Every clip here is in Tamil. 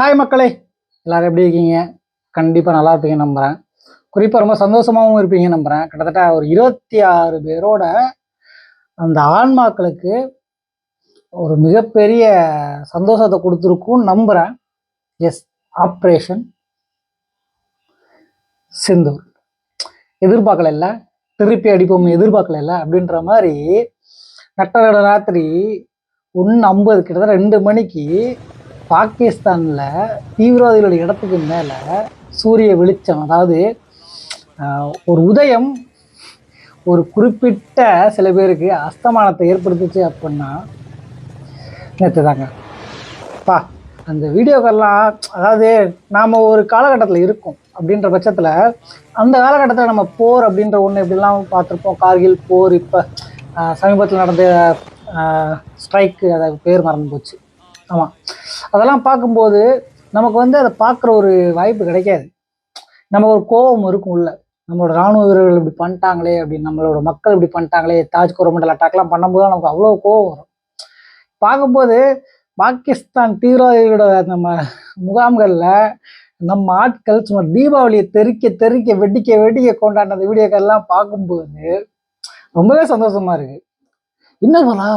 ஹாய் மக்களே. எல்லாரும் எப்படி இருக்கீங்க? கண்டிப்பாக நல்லா இருப்பீங்க நம்புகிறேன் குறிப்பாக ரொம்ப சந்தோஷமாகவும் இருப்பீங்க நம்புகிறேன் கிட்டத்தட்ட ஒரு இருபத்தி ஆறு பேரோட அந்த ஆன்மாக்களுக்கு ஒரு மிகப்பெரிய சந்தோஷத்தை கொடுத்துருக்கும் நம்புகிறேன் எஸ் ஆப்ரேஷன் சிந்தூர் எதிர்பார்க்கல இல்லை? திருப்பி அடிப்போம் எதிர்பார்க்கல இல்லை? அப்படின்ற மாதிரி நட்டரோட ராத்திரி ஒன்று ஐம்பது கிட்டத்தட்ட ரெண்டு மணிக்கு பாகிஸ்தானில் தீவிரவாதிகளோட இடத்துக்கு மேலே சூரிய வெளிச்சம் அதாவது ஒரு உதயம் ஒரு குறிப்பிட்ட சில பேருக்கு அஸ்தமானத்தை ஏற்படுத்துச்சு அப்படின்னா நேற்று தாங்க. பா அந்த வீடியோக்கெல்லாம் அதாவது நாம் ஒரு காலகட்டத்தில் இருக்கோம் அப்படின்ற பட்சத்தில் அந்த காலகட்டத்தில் நம்ம போர் அப்படின்ற ஒன்று எப்படிலாம் பார்த்துருப்போம். கார்கில் போர் இப்போ சமீபத்தில் நடந்த ஸ்ட்ரைக்கு அதை பேர் மறந்து போச்சு. ஆமாம் அதெல்லாம் பார்க்கும்போது நமக்கு வந்து அதை பார்க்குற ஒரு வாய்ப்பு கிடைக்காது. நம்ம ஒரு கோபம் இருக்கும் உள்ள. நம்மளோட ராணுவ வீரர்கள் இப்படி பண்ணிட்டாங்களே அப்படின்னு நம்மளோட மக்கள் இப்படி பண்ணிட்டாங்களே தாஜ் கோரமண்டல் அட்டாக்லாம் பண்ணும்போது நமக்கு அவ்வளோ கோபம் வரும். பார்க்கும்போது பாகிஸ்தான் தீவிரவாதிகளோட நம்ம முகாம்களில் நம்ம ஆட்கள் சும்மா தீபாவளியை தெறிக்க தெறிக்க வெடிக்க வெடிக்க கொண்டாடின அந்த வீடியோக்கெல்லாம் பார்க்கும்போது ரொம்பவே சந்தோஷமா இருக்கு. என்ன போலா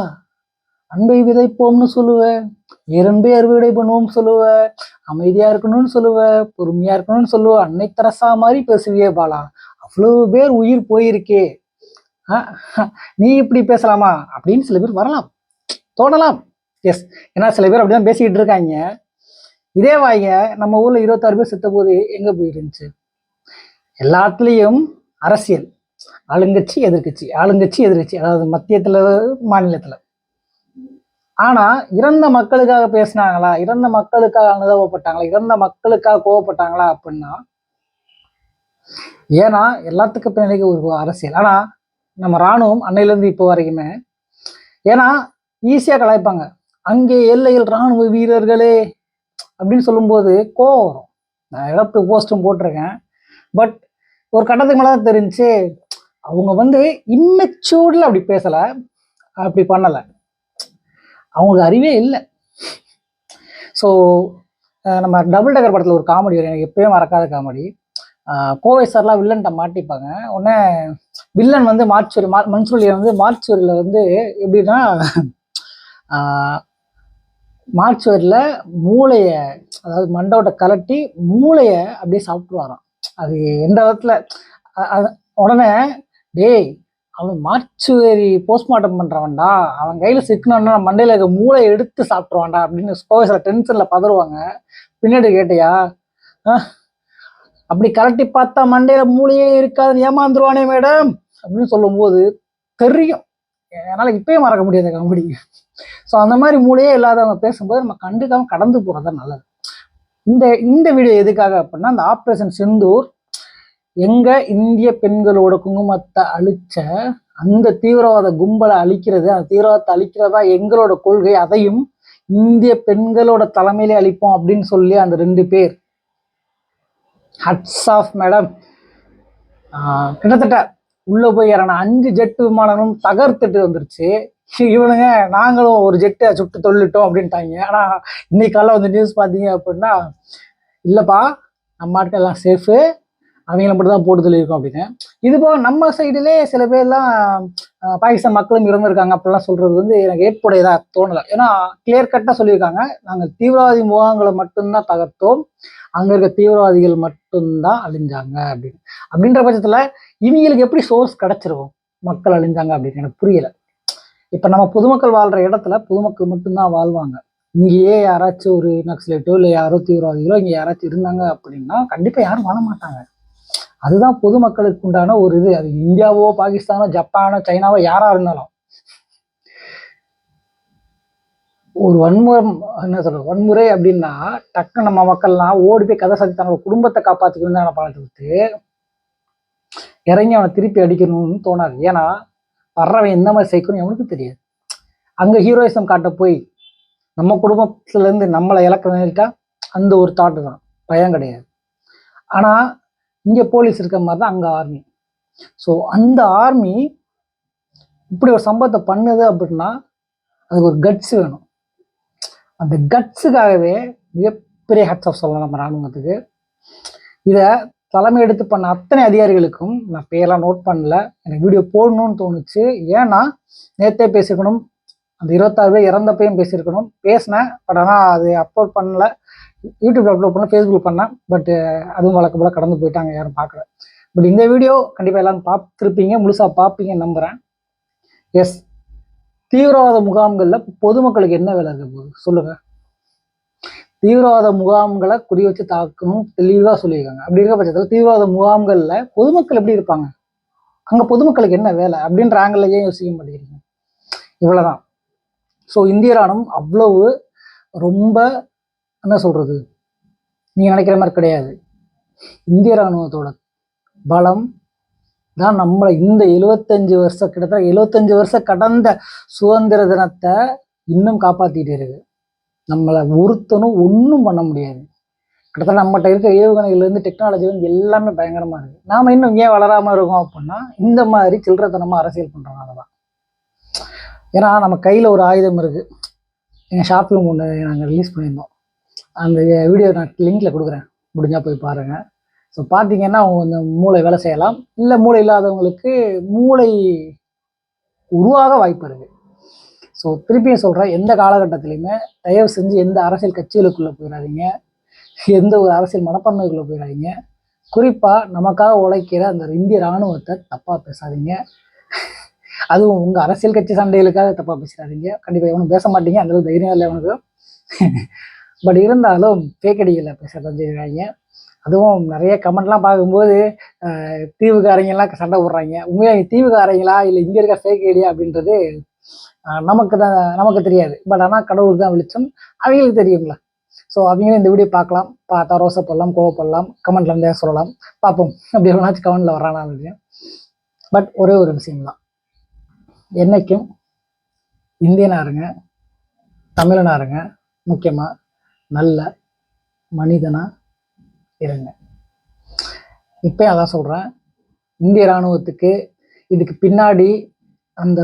அன்பை விதைப்போம்னு சொல்லுவேன் விரும்பி அறுவடை பண்ணுவோம் சொல்லுவ அமைதியா இருக்கணும்னு சொல்லுவ பொறுமையா இருக்கணும்னு சொல்லுவேன் அன்னை தரசா மாதிரி பேசுவியே பாலா. அவ்வளவு பேர் உயிர் போயிருக்கே. நீ இப்படி பேசலாமா? அப்படின்னு சில பேர் வரலாம். தோணலாம். எஸ் ஏன்னா சில பேர் அப்படிதான் பேசிக்கிட்டு இருக்காங்க. இதே வாங்க நம்ம ஊர்ல இருபத்தாறு பேர் செத்த போது எங்க போயிருந்துச்சு? எல்லாத்துலேயும் அரசியல். ஆளுங்கட்சி எதிர்கட்சி. ஆளுங்கட்சி எதிர்க்கட்சி அதாவது மத்தியத்துல மாநிலத்துல. ஆனா இறந்த மக்களுக்காக பேசினாங்களா? இறந்த மக்களுக்காக அனுதவப்பட்டாங்களா இறந்த மக்களுக்காக கோவப்பட்டாங்களா அப்படின்னா ஏன்னா எல்லாத்துக்கும் பின்னாடி ஒரு அரசியல். ஆனா நம்ம ராணுவம் அன்னையிலேருந்து இப்போ வரைக்குமே ஏன்னா ஈஸியாக கலாய்ப்பாங்க. அங்கே எல்லையில் ராணுவ வீரர்களே அப்படின்னு சொல்லும்போது கோவம் வரும். நான் இழப்பு போஸ்ட்டும் போட்டிருக்கேன். பட் ஒரு கட்டத்துக்கு மேலே தான் தெரிஞ்சு அவங்க வந்து இம்மெச்சூர்டில் அப்படி பேசலை. அப்படி பண்ணலை. அவங்களுக்கு அறிவே இல்லை. ஸோ நம்ம டபுள் டக்கர் படத்தில் ஒரு காமெடி வரும். எனக்கு எப்பயும் மறக்காத காமெடி கோவை சார்லாம் வில்லன்ட்ட மாட்டிப்பாங்க. உடனே வில்லன் வந்து மார்ச்சூரி மா மன்சூரியில் வந்து மார்ச்சூரியில் வந்து எப்படின்னா மார்ச்சுவரியில் மூளையை அதாவது மண்டோட்ட கலட்டி மூளையை அப்படியே சாப்பிட்ருவாராம் அது எந்த விதத்தில் உடனே டேய் அவன் மார்ச்சுவரி போஸ்ட்மார்ட்டம் பண்ணுறவன்டா அவன் கையில் சிக்கணும்னா மண்டையில் இருக்க மூளை எடுத்து சாப்பிட்ருவான்டா அப்படின்னு கோவை டென்ஷனில் பதறுவாங்க. பின்னாடி கேட்டியா? அப்படி கலட்டி பார்த்தா மண்டையில் மூளையே இருக்காது ஏமாந்துருவானே மேடம் அப்படின்னு சொல்லும்போது தெரியும். என்னால் இப்பயும் மறக்க முடியாது காமெடி ஸோ அந்த மாதிரி மூளையே இல்லாதவங்க பேசும்போது நம்ம கண்டுக்காமல் கடந்து போகிறது தான் நல்லது. இந்த இந்த வீடியோ எதுக்காக அப்படின்னா அந்த ஆப்ரேஷன் செந்தூர் எங்க இந்திய பெண்களோட குங்குமத்தை அழிச்ச அந்த தீவிரவாத கும்பலை அழிக்கிறது அந்த தீவிரவாதத்தை அழிக்கிறதா எங்களோட கொள்கை அதையும் இந்திய பெண்களோட தலைமையிலே அழிப்போம் அப்படின்னு சொல்லி அந்த ரெண்டு பேர். ஹட்ஸ் ஆஃப் மேடம் கிட்டத்தட்ட உள்ள போய் இறங்கின அஞ்சு ஜெட் விமானமும் தகர்த்துட்டு வந்துருச்சு. இவனுங்க நாங்களும் ஒரு ஜெட்டை சுட்டு தொள்ளிட்டோம் அப்படின்ட்டாங்க. ஆனால் இன்னைக்கால காலைல வந்து நியூஸ் பார்த்தீங்க அப்படின்னா இல்லைப்பா நம்ம ஆட்கள் எல்லாம் சேஃபு அவங்கள மட்டும் தான் போட்டு சொல்லியிருக்கோம் அப்படின்னு. இது போக நம்ம சைடுலே சில பேர்லாம் பாகிஸ்தான் மக்களும் இறந்துருக்காங்க அப்படிலாம் சொல்றது வந்து எனக்கு ஏற்புடையதாக தோணலை. ஏன்னா கிளியர் கட்டாக சொல்லியிருக்காங்க. நாங்கள் தீவிரவாதி முகாம்களை மட்டும்தான் தகர்த்தோம். அங்கே இருக்க தீவிரவாதிகள் மட்டும்தான் அழிஞ்சாங்க அப்படின்னு. அப்படின்ற பட்சத்தில் இவங்களுக்கு எப்படி சோர்ஸ் கிடச்சிருக்கும்? மக்கள் அழிஞ்சாங்க அப்படின்னு எனக்கு புரியலை. இப்போ நம்ம பொதுமக்கள் வாழ்ற இடத்துல பொதுமக்கள் மட்டும்தான் வாழ்வாங்க. இங்கேயே யாராச்சும் ஒரு நக்சலைட்டோ இல்லை யாரோ தீவிரவாதிகளோ இங்கே யாராச்சும் இருந்தாங்க அப்படின்னா கண்டிப்பாக யாரும் வாழ மாட்டாங்க. அதுதான் பொதுமக்களுக்கு உண்டான ஒரு இது. அது இந்தியாவோ பாகிஸ்தானோ ஜப்பானோ சைனாவோ யாரா இருந்தாலும். ஒரு வன்முறை என்ன சொல்றது வன்முறை அப்படின்னா டக்கு நம்ம மக்கள்லாம் ஓடி போய் கதை சாத்தி தன்னோட குடும்பத்தை காப்பாற்றிக்கணும் தான் பழத்தை விட்டு இறங்கி அவனை திருப்பி அடிக்கணும்னு தோணாது. ஏன்னா வர்றவன் எந்த மாதிரி சேர்க்கணும் எவனுக்கு தெரியாது. அங்கே ஹீரோயிசம் காட்ட போய் நம்ம குடும்பத்துல இருந்து நம்மளை இழக்க நேரிட்டா அந்த ஒரு தாட்டு தான். பயம் கிடையாது. ஆனால் இங்கே போலீஸ் இருக்க மாதிரி தான் அங்கே ஆர்மி ஸோ அந்த ஆர்மி இப்படி ஒரு சம்பவத்தை பண்ணுது அப்படின்னா அதுக்கு ஒரு கட்ஸ் வேணும். அந்த கட்ஸுக்காகவே மிகப்பெரிய ஹட்ஸ் ஆஃப் சொல்லலாம் நம்ம ராணுவத்துக்கு. இதை தலைமை எடுத்து பண்ண அத்தனை அதிகாரிகளுக்கும் நான் பேரெலாம் நோட் பண்ணல எனக்கு வீடியோ போடணும்னு தோணுச்சு. ஏன்னா நேத்தே பேசிக்கணும் அந்த இருபத்தாறு பேர் இறந்தப்பையும் பேசியிருக்கணும். பேசினேன் பட் ஆனால் அது அப்லோட் பண்ணல. யூடியூப்ல அப்லோட் பண்ண ஃபேஸ்புக் பண்ணேன் பட் அதுவும் வழக்கு போல கடந்து போயிட்டாங்க யாரும் பார்க்கல. பட் இந்த வீடியோ கண்டிப்பாக எல்லாரும் பார்த்துருப்பீங்க முழுசாக பார்ப்பீங்கன்னு நம்புகிறேன் எஸ் தீவிரவாத முகாம்களில் பொதுமக்களுக்கு என்ன வேலை இருக்க போகுது? சொல்லுங்க. தீவிரவாத முகாம்களை குறி வச்சு தாக்கணும் தெளிவாக சொல்லியிருக்காங்க. அப்படி இருக்க பட்சத்தில் தீவிரவாத முகாம்களில் பொதுமக்கள் எப்படி இருப்பாங்க? அங்கே பொதுமக்களுக்கு என்ன வேலை? அப்படின்ற ஆங்கிள் ஏன் யோசிக்க மாட்டேங்கிறீங்க? இவ்வளோதான் ஸோ இந்திய ராணுவம் அவ்வளவு ரொம்ப என்ன சொல்கிறது நீங்கள் நினைக்கிற மாதிரி கிடையாது. இந்திய ராணுவத்தோட பலம் தான் நம்மளை இந்த எழுவத்தஞ்சு வருஷம் கிட்டத்தட்ட எழுவத்தஞ்சு வருஷம் கடந்த சுதந்திர தினத்தை இன்னும் காப்பாத்திட்டு இருக்கு. நம்மளை ஒருத்தனும் ஒன்றும் பண்ண முடியாது. கிட்டத்தட்ட நம்மகிட்ட இருக்க ஏவுகணைகள்லேருந்து டெக்னாலஜிலேருந்து எல்லாமே பயங்கரமாக இருக்குது நாம் இன்னும் ஏன் வளராமல் இருக்கோம் அப்படின்னா இந்த மாதிரி சில்லறத்தனமாக அரசியல் பண்ணுறோம் தான். ஏன்னா நம்ம கையில் ஒரு ஆயுதம் இருக்குது எங்கள் ஷாப்பிங் ஒன்று நாங்கள் ரிலீஸ் பண்ணியிருந்தோம். அந்த வீடியோ நான் லிங்கில் கொடுக்குறேன். முடிஞ்சால் போய் பாருங்கள் ஸோ பார்த்தீங்கன்னா அவங்க கொஞ்சம் மூளை வேலை செய்யலாம். இல்லை மூளை இல்லாதவங்களுக்கு மூளை உருவாக வாய்ப்பு இருக்குது ஸோ திருப்பியும் சொல்கிறேன் எந்த காலகட்டத்திலையுமே தயவு செஞ்சு எந்த அரசியல் கட்சிகளுக்குள்ளே போயிடாதீங்க. எந்த ஒரு அரசியல் மனப்பான்மைக்குள்ளே போயிடாதீங்க. குறிப்பாக நமக்காக உழைக்கிற அந்த இந்திய இராணுவத்தை தப்பாக பேசாதீங்க. அதுவும் உங்கள் அரசியல் கட்சி சண்டைகளுக்காக தப்பாக பேசாதீங்க. கண்டிப்பாக எவனும் பேச மாட்டீங்க. அந்தளவுக்கு தைரியம் இல்லை எவனுக்கு பட் இருந்தாலும் பேக்கடிகளை பேசுகிறத செய்வாங்க அதுவும் நிறைய கமெண்ட்லாம் பார்க்கும்போது தீவுக்காரங்கெல்லாம் சண்டை போடுறாங்க. உண்மையாக தீவுக்காரங்களா? இல்லை இங்கே இருக்க ஃபேக் ஐடியா அப்படின்றது நமக்கு தான் நமக்கு தெரியாது. பட் ஆனால் கடவுளுக்கு தான் வெளிச்சம். அவங்களுக்கு தெரியுங்களா ஸோ அவங்களும் இந்த வீடியோ பார்க்கலாம். பார்த்தா ரோசப்படலாம் கோவப்படலாம் கமெண்ட்ல இருந்தே சொல்லலாம். பார்ப்போம். அப்படி எவனாச்சும் கமெண்ட்ல வரானா அப்படின்னு. பட் ஒரே ஒரு விஷயம் தான். என்னைக்கும் இந்தியனாருங்க இருங்க தமிழனா நல்ல மனிதனாக இருங்க. இப்போ அதான் சொல்கிறேன் இந்திய ராணுவத்துக்கு இதுக்கு பின்னாடி அந்த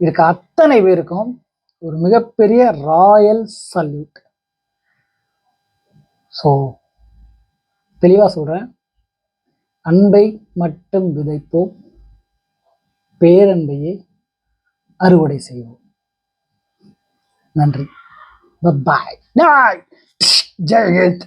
இருக்க அத்தனை பேருக்கும் ஒரு மிகப்பெரிய ராயல் சல்யூட். ஸோ தெளிவாக சொல்கிறேன் அன்பை மட்டும் விதைப்போம். பேரன்பையே அறுவடை செய்வோம். நன்றி. பாய் Nah, dang it.